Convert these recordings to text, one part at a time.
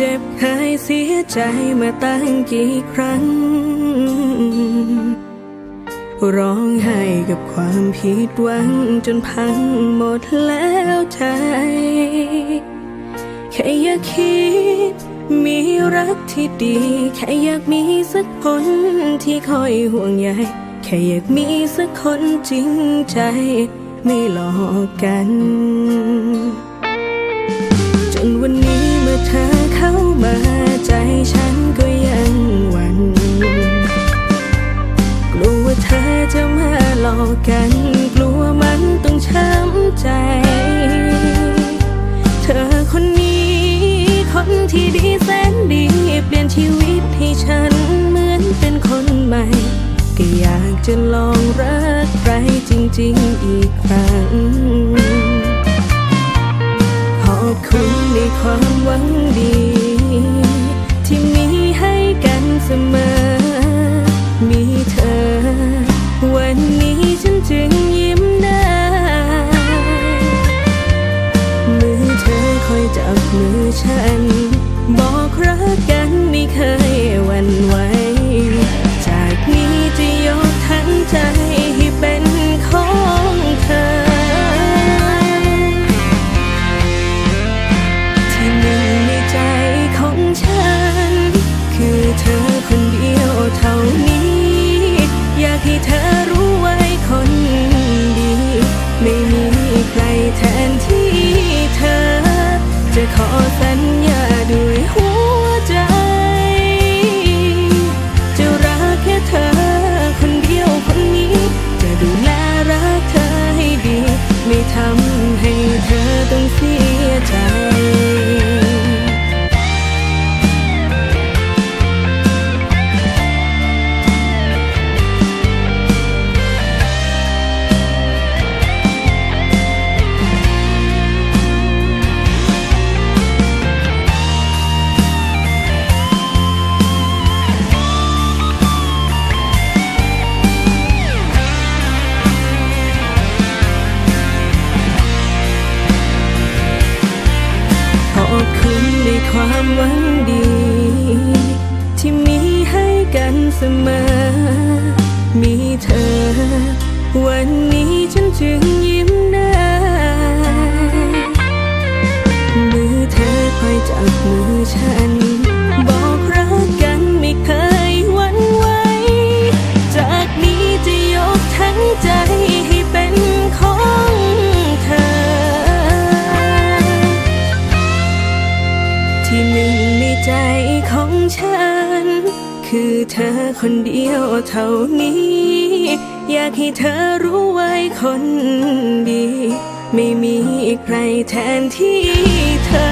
เจ็บเคยเสียใจมาตั้งกี่ครั้ง ร้องไห้กับความผิดหวังจนพังหมดแล้วใจ แค่อยากคิดมีรักที่ดี แค่อยากมีสักคนที่คอยห่วงใยแค่อยากมีสักคนจริงใจ ไม่หลอกกัน ลอกกันกลัวมันต้องช้ำใจ เธอคนนี้ คนที่ดีแสนดีเปลี่ยนชีวิตให้ฉันเหมือนเป็นคนใหม่ ก็อยากจะลองรักใครจริง ๆอีกครั้งขอบคุณในความ กันไม่เคยหวั่นไหว จากนี้จะยกทั้งใจให้เป็นของเธอ ที่หนึ่งในใจของฉัน คือเธอคนเดียวเท่านี้ อยากให้เธอรู้ไว้คนดี ไม่มีใครแทนที่เธอจะขอ ความหวังดี ที่มีให้กันเสมอ มีเธอ วันนี้ฉันจึงยิ้มได้มือเธอคอยจับมือฉัน คือเธอคนเดียวเท่านี้ อยากให้เธอรู้ไว้คนดี ไม่มีใครแทนที่เธอ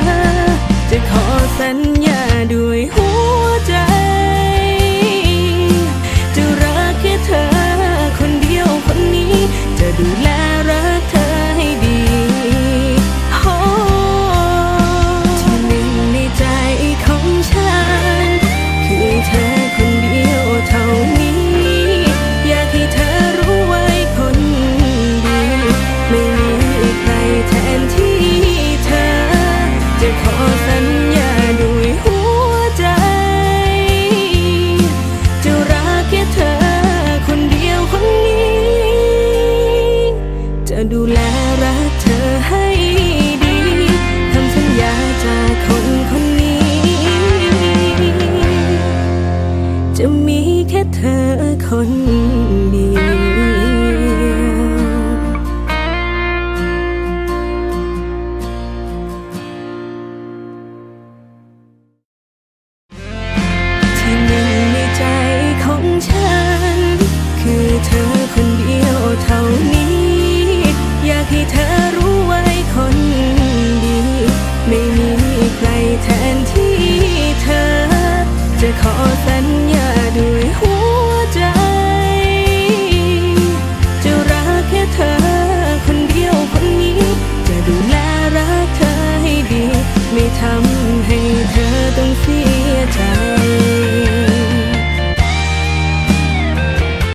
ดูแลรักเธอให้ดีคำสัญญาจากคนคนนี้ จะมีแค่เธอคนเดียวที่หนึ่งในใจของฉันคือเธอคนเดียวเท่านี้ อยากให้เธอ